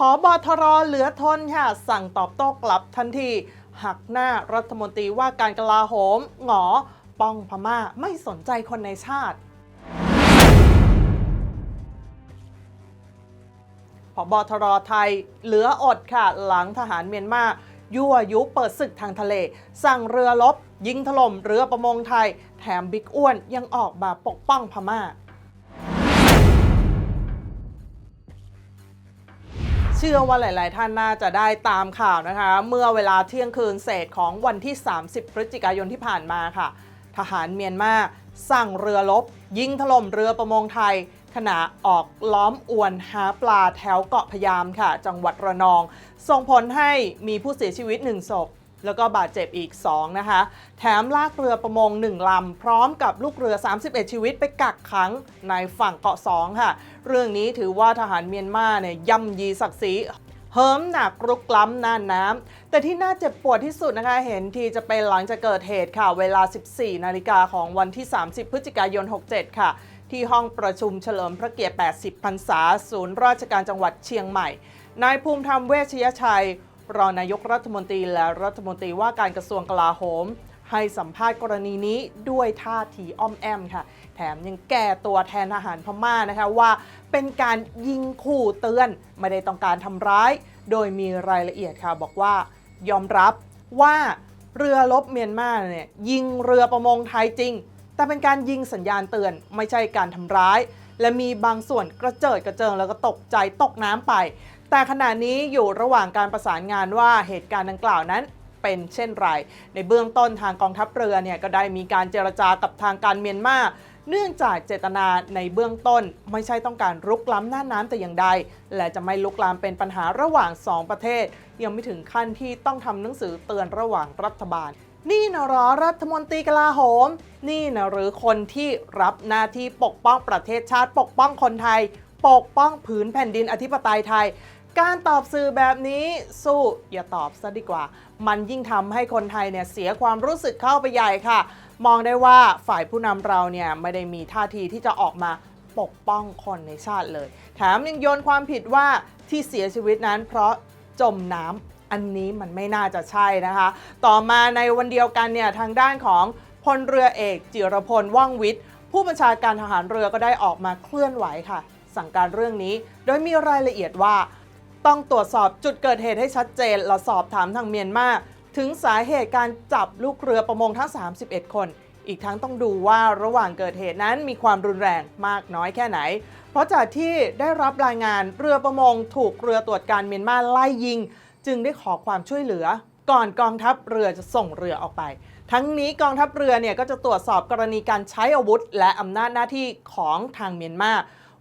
พอบอทรเหลือทนค่ะ สั่งตอบโต้กลับทันที หักหน้ารัฐมนตรีว่าการกลาโหมหงอป้องพม่าไม่สนใจคนในชาติพบทรไทยเหลืออดค่ะ หลังทหารเมียนมายั่วยุเปิดศึกทางทะเล สั่งเรือรบยิงถล่มเรือประมงไทย แถมบิ๊กอ้วนยังออกมาปกป้องพม่า เชื่อว่าหลาย ๆ ท่านน่าจะได้ตามข่าวนะคะ เมื่อเวลาเที่ยงคืนเศษของวันที่ 30 พฤศจิกายนที่ผ่านมาค่ะ ทหารเมียนมาสั่งเรือลบ ยิงถล่มเรือประมงไทย ขณะออกล้อมอวนหาปลาแถวเกาะพยามค่ะ จังหวัดระนอง ส่งผลให้มีผู้เสียชีวิตหนึ่งศพ แล้วก็บาดเจ็บอีก 2 นะคะ แถมลากเรือประมง 1 ลำ พร้อมกับลูกเรือ 31 ชีวิตไปกักขังในฝั่งเกาะ 2 ค่ะ เรื่องนี้ถือว่าทหารเมียนมาเนี่ยย่ำยีศักดิ์ศรีเฮิมหนักรุกล้ำน่านน้ำ แต่ที่น่าเจ็บปวดที่สุดนะคะ เห็นทีจะเป็นหลังจากเกิดเหตุค่ะ เวลา 14 นาฬิกาของวันที่ 30 พฤศจิกายน 67 ค่ะ ที่ห้องประชุมเฉลิมพระเกียรติ 80 พรรษา ศูนย์ราชการจังหวัดเชียงใหม่ นายภูมิธรรมเวชยชัย รองนายกรัฐมนตรีและรัฐมนตรีว่าการกระทรวงกลาโหม ให้สัมภาษณ์กรณีนี้ด้วยท่าทีอ้อมแอมค่ะ แถมยังแก้ตัวแทนทหารพม่านะคะว่า เป็นการยิงขู่เตือน ไม่ได้ต้องการทำร้าย โดยมีรายละเอียดค่ะบอกว่ายอมรับว่าเรือรบเมียนมาเนี่ยยิงเรือประมงไทยจริง แต่เป็นการยิงสัญญาณเตือนไม่ใช่การทำร้าย และมีบางส่วนกระเจิดกระเจิงแล้วก็ตกใจตกน้ำไป แต่ขณะนี้อยู่ระหว่างการประสานงานว่าเหตุการณ์ดังกล่าวนั้นเป็นเช่นไร ในเบื้องต้นทางกองทัพเรือเนี่ยก็ได้มีการเจรจากับทางการเมียนมาเนื่องจากเจตนาในเบื้องต้นไม่ใช่ต้องการรุกล้ำหน้าน้ำแต่อย่างใด และจะไม่ลุกลามเป็นปัญหาระหว่าง 2 ประเทศ ยังไม่ถึงขั้นที่ต้องทำหนังสือเตือนระหว่างรัฐบาล นี่นะหรอรัฐมนตรีกลาโหม นี่นะหรือคนที่รับหน้าที่ปกป้องประเทศชาติปกป้องคนไทย ปกป้องผืนแผ่นดินอธิปไตยไทย การตอบสื่อแบบนี้สู้อย่าตอบซะดีกว่า มันยิ่งทำให้คนไทยเนี่ยเสียความรู้สึกเข้าไปใหญ่ค่ะ มองได้ว่าฝ่ายผู้นำเราเนี่ยไม่ได้มีท่าทีที่จะออกมาปกป้องคนในชาติเลย แถมยังโยนความผิดว่าที่เสียชีวิตนั้นเพราะจมน้ำอันนี้มันไม่น่าจะใช่นะคะ ต่อมาในวันเดียวกันเนี่ยทางด้านของพลเรือเอกจิรพลว่องวิทย์ ผู้บัญชาการทหารเรือก็ได้ออกมาเคลื่อนไหวค่ะ สั่งการเรื่องนี้ โดยมีรายละเอียดว่า ต้องตรวจสอบจุดเกิดเหตุให้ชัดเจนและสอบถามทางเมียนมาถึงสาเหตุการจับลูกเรือประมงทั้ง 31 คน อีกทั้งต้องดูว่าระหว่างเกิดเหตุนั้นมีความรุนแรงมากน้อยแค่ไหน เพราะจากที่ได้รับรายงานเรือประมงถูกเรือตรวจการเมียนมาไล่ยิง จึงได้ขอความช่วยเหลือ ก่อนกองทัพเรือจะส่งเรือออกไป ทั้งนี้กองทัพเรือเนี่ยก็จะตรวจสอบกรณีการใช้อาวุธ และอำนาจหน้าที่ของทางเมียนมา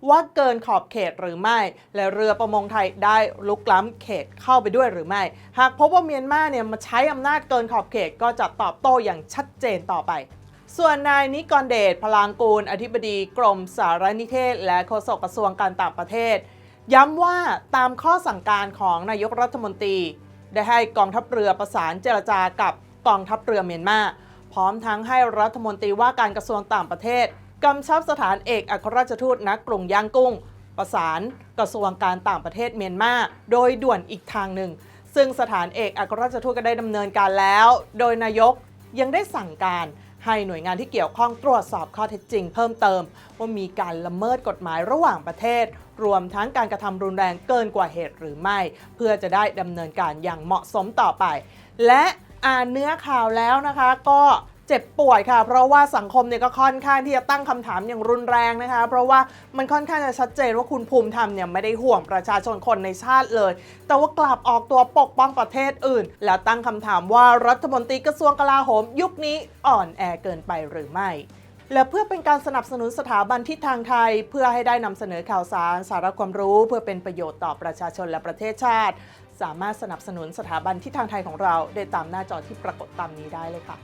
ว่าเกินขอบเขตหรือไม่ และเรือประมงไทยได้ลุกล้ำเขตเข้าไปด้วยหรือไม่ หากพบว่าเมียนมาเนี่ยมาใช้อำนาจเกินขอบเขตก็จะตอบโต้อย่างชัดเจนต่อไปส่วนนายนิกรเดชพลางกูล อธิบดีกรมสารนิเทศ และโฆษกกระทรวงการต่างประเทศ ย้ำว่าตามข้อสั่งการของนายกรัฐมนตรี ได้ให้กองทัพเรือประสานเจรจากับกองทัพเรือเมียนมา พร้อมทั้งให้รัฐมนตรีว่าการกระทรวงต่างประเทศ กำชับสถานเอกอัครราชทูตณกรุงย่างกุ้ง ประสานกระทรวงการต่างประเทศเมียนมาโดยด่วนอีกทางหนึ่ง ซึ่งสถานเอกอัครราชทูตก็ได้ดำเนินการแล้ว โดยนายกยังได้สั่งการให้หน่วยงานที่เกี่ยวข้องตรวจสอบข้อเท็จจริงเพิ่มเติม ว่ามีการละเมิดกฎหมายระหว่างประเทศ รวมทั้งการกระทำรุนแรงเกินกว่าเหตุหรือไม่ เพื่อจะได้ดำเนินการอย่างเหมาะสมต่อไป และอ่านเนื้อข่าวแล้วนะคะก็ เจ็บป่วยค่ะ เพราะว่าสังคมเนี่ยก็ค่อนข้างที่จะตั้งคำถามอย่างรุนแรงนะคะ เพราะว่ามันค่อนข้างจะชัดเจนว่าคุณภูมิธรรมเนี่ยไม่ได้ห่วงประชาชนคนในชาติเลย แต่ว่ากลับออกตัวปกป้องประเทศอื่น แล้วตั้งคำถามว่ารัฐมนตรีกระทรวงกลาโหม ยุคนี้อ่อนแอเกินไปหรือไม่และเพื่อเป็นการสนับสนุนสถาบันทิศทางไทย เพื่อให้ได้นำเสนอข่าวสาร สาระความรู้ เพื่อเป็นประโยชน์ต่อประชาชนและประเทศชาติ สามารถสนับสนุนสถาบันทิศทางไทยของเราได้ตามหน้าจอที่ปรากฏตามนี้ได้เลยค่ะ